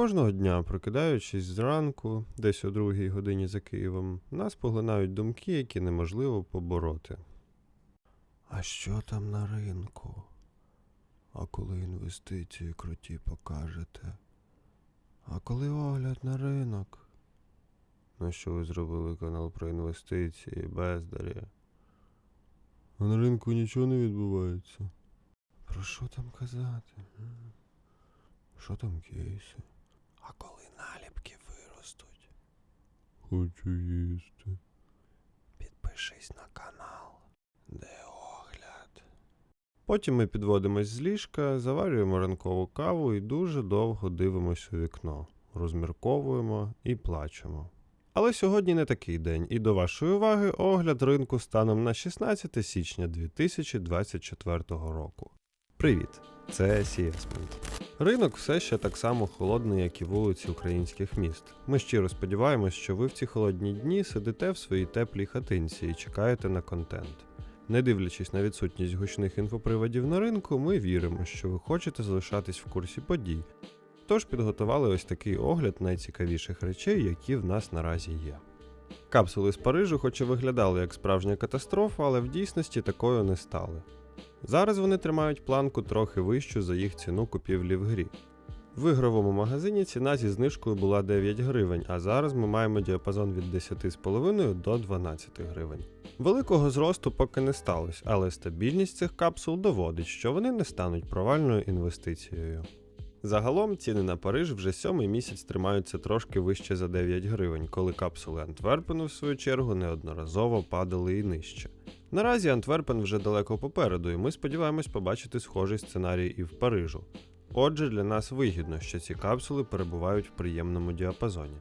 Кожного дня, прокидаючись зранку, десь о другій годині за Києвом, нас поглинають думки, які неможливо побороти. А що там на ринку? А коли інвестиції круті покажете? А коли огляд на ринок? На що ви зробили канал про інвестиції, бездарі? А на ринку нічого не відбувається. Про що там казати? Що там кейси? Виростуть? Хочу їсти. Підпишись на канал. Де огляд? Потім ми підводимось з ліжка, заварюємо ранкову каву і дуже довго дивимося у вікно, розмірковуємо і плачемо. Але сьогодні не такий день, і до вашої уваги огляд ринку станом на 16 січня 2024 року. Привіт! Це Сіасмент. Ринок все ще так само холодний, як і вулиці українських міст. Ми щиро сподіваємось, що ви в ці холодні дні сидите в своїй теплій хатинці і чекаєте на контент. Не дивлячись на відсутність гучних інфоприводів на ринку, ми віримо, що ви хочете залишатись в курсі подій. Тож підготували ось такий огляд найцікавіших речей, які в нас наразі є. Капсули з Парижу, хоч і виглядали як справжня катастрофа, але в дійсності такою не стали. Зараз вони тримають планку трохи вищу за їх ціну купівлі в грі. В ігровому магазині ціна зі знижкою була 9 гривень, а зараз ми маємо діапазон від 10,5 до 12 гривень. Великого зросту поки не сталося, але стабільність цих капсул доводить, що вони не стануть провальною інвестицією. Загалом ціни на Париж вже сьомий місяць тримаються трошки вище за 9 гривень, коли капсули Антверпену, в свою чергу, неодноразово падали і нижче. Наразі Антверпен вже далеко попереду, і ми сподіваємось побачити схожий сценарій і в Парижу. Отже, для нас вигідно, що ці капсули перебувають в приємному діапазоні.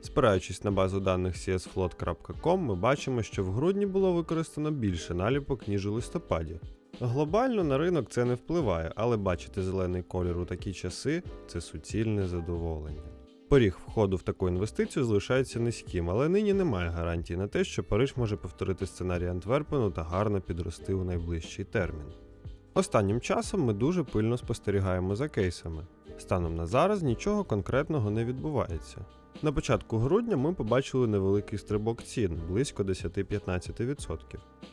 Спираючись на базу даних csflot.com, ми бачимо, що в грудні було використано більше наліпок, ніж у листопаді. Глобально на ринок це не впливає, але бачити зелений колір у такі часи це суцільне задоволення. Поріг входу в таку інвестицію залишається низьким, але нині немає гарантії на те, що Париж може повторити сценарій Антверпену та гарно підрости у найближчий термін. Останнім часом ми дуже пильно спостерігаємо за кейсами. Станом на зараз нічого конкретного не відбувається. На початку грудня ми побачили невеликий стрибок цін близько 10-15%.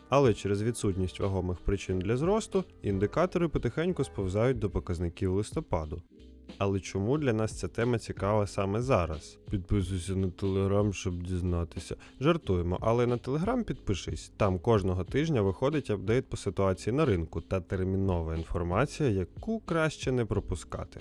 Але через відсутність вагомих причин для зросту індикатори потихеньку сповзають до показників листопаду. Але чому для нас ця тема цікава саме зараз? Підписуйся на телеграм, щоб дізнатися. Жартуємо, але на телеграм підпишись. Там кожного тижня виходить апдейт по ситуації на ринку та термінова інформація, яку краще не пропускати.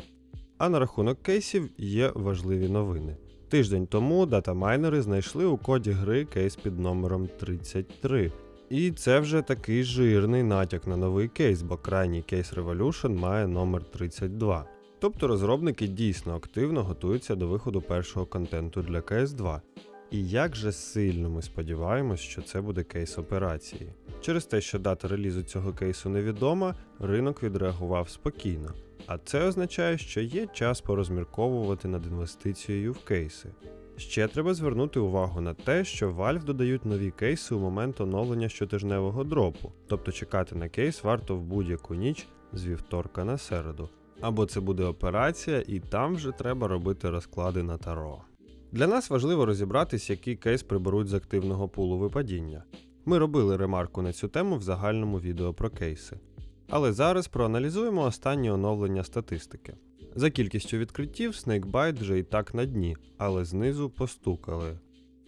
А на рахунок кейсів є важливі новини. Тиждень тому датамайнери знайшли у коді гри кейс під номером 33. І це вже такий жирний натяк на новий кейс, бо крайній кейс Revolution має номер 32. Тобто розробники дійсно активно готуються до виходу першого контенту для CS2. І як же сильно ми сподіваємось, що це буде кейс операції. Через те, що дата релізу цього кейсу невідома, ринок відреагував спокійно. А це означає, що є час порозмірковувати над інвестицією в кейси. Ще треба звернути увагу на те, що Valve додають нові кейси у момент оновлення щотижневого дропу, тобто чекати на кейс варто в будь-яку ніч з вівторка на середу. Або це буде операція, і там вже треба робити розклади на таро. Для нас важливо розібратись, який кейс приберуть з активного пулу випадіння. Ми робили ремарку на цю тему в загальному відео про кейси. Але зараз проаналізуємо останні оновлення статистики. За кількістю відкриттів Snakebite вже і так на дні, але знизу постукали.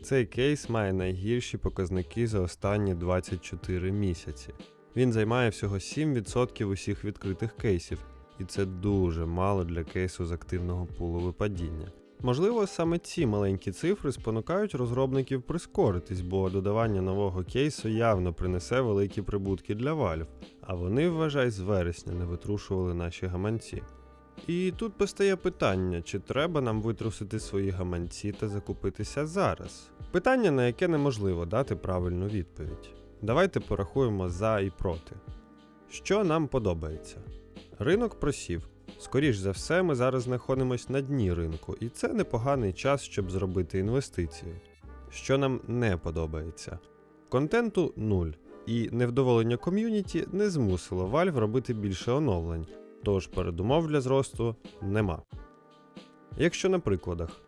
Цей кейс має найгірші показники за останні 24 місяці. Він займає всього 7% усіх відкритих кейсів, і це дуже мало для кейсу з активного пулу випадіння. Можливо, саме ці маленькі цифри спонукають розробників прискоритись, бо додавання нового кейсу явно принесе великі прибутки для Valve, а вони, вважай, з вересня не витрушували наші гаманці. І тут постає питання, чи треба нам витрусити свої гаманці та закупитися зараз? Питання, на яке неможливо дати правильну відповідь. Давайте порахуємо за і проти. Що нам подобається? Ринок просів. Скоріш за все, ми зараз знаходимося на дні ринку, і це непоганий час, щоб зробити інвестиції. Що нам не подобається? Контенту нуль, і невдоволення ком'юніті не змусило Valve робити більше оновлень, тож передумов для зросту нема. Якщо на прикладах,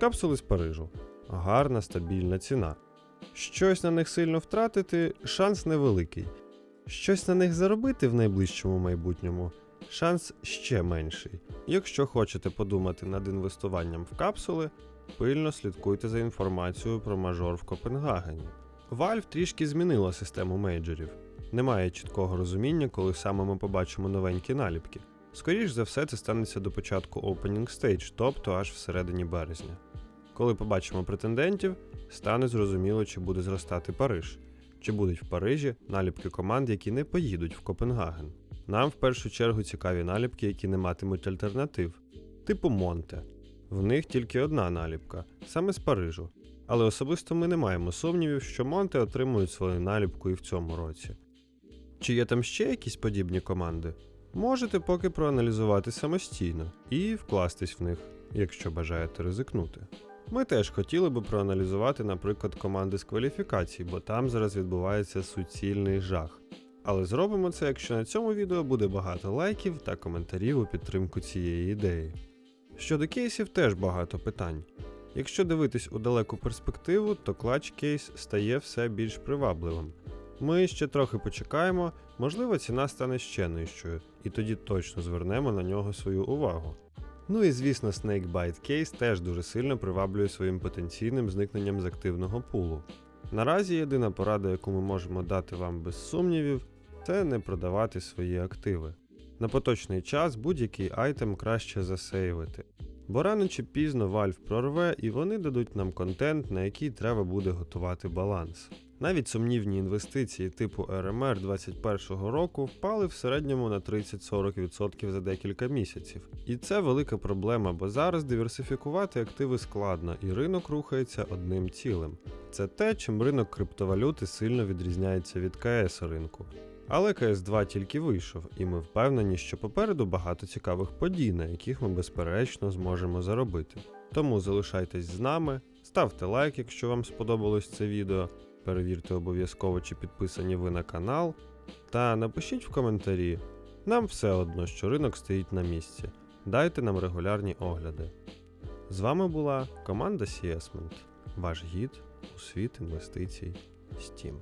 капсули з Парижу, гарна стабільна ціна. Щось на них сильно втратити шанс невеликий. Щось на них заробити в найближчому майбутньому шанс ще менший. Якщо хочете подумати над інвестуванням в капсули, пильно слідкуйте за інформацією про мажор в Копенгагені. Valve трішки змінила систему мейджорів. Немає чіткого розуміння, коли саме ми побачимо новенькі наліпки. Скоріш за все, це станеться до початку Opening Stage, тобто аж всередині березня. Коли побачимо претендентів, стане зрозуміло, чи буде зростати Париж, чи будуть в Парижі наліпки команд, які не поїдуть в Копенгаген. Нам в першу чергу цікаві наліпки, які не матимуть альтернатив, типу Монте. В них тільки одна наліпка, саме з Парижу. Але особисто ми не маємо сумнівів, що Монте отримують свою наліпку і в цьому році. Чи є там ще якісь подібні команди? Можете поки проаналізувати самостійно і вкластись в них, якщо бажаєте ризикнути. Ми теж хотіли би проаналізувати, наприклад, команди з кваліфікацій, бо там зараз відбувається суцільний жах. Але зробимо це, якщо на цьому відео буде багато лайків та коментарів у підтримку цієї ідеї. Щодо кейсів теж багато питань. Якщо дивитись у далеку перспективу, то клач кейс стає все більш привабливим. Ми ще трохи почекаємо, можливо, ціна стане ще нижчою, і тоді точно звернемо на нього свою увагу. Ну і звісно, Snakebite Case теж дуже сильно приваблює своїм потенційним зникненням з активного пулу. Наразі єдина порада, яку ми можемо дати вам без сумнівів, це не продавати свої активи. На поточний час будь-який айтем краще засейвити. Бо рано чи пізно Valve прорве і вони дадуть нам контент, на який треба буде готувати баланс. Навіть сумнівні інвестиції типу RMR 2021 року впали в середньому на 30-40% за декілька місяців. І це велика проблема, бо зараз диверсифікувати активи складно, і ринок рухається одним цілим. Це те, чим ринок криптовалюти сильно відрізняється від КС ринку. Але КС2 тільки вийшов, і ми впевнені, що попереду багато цікавих подій, на яких ми безперечно зможемо заробити. Тому залишайтесь з нами, ставте лайк, якщо вам сподобалось це відео, перевірте обов'язково, чи підписані ви на канал, та напишіть в коментарі. Нам все одно, що ринок стоїть на місці. Дайте нам регулярні огляди. З вами була команда Сіесмент, ваш гід у світ інвестицій Steam.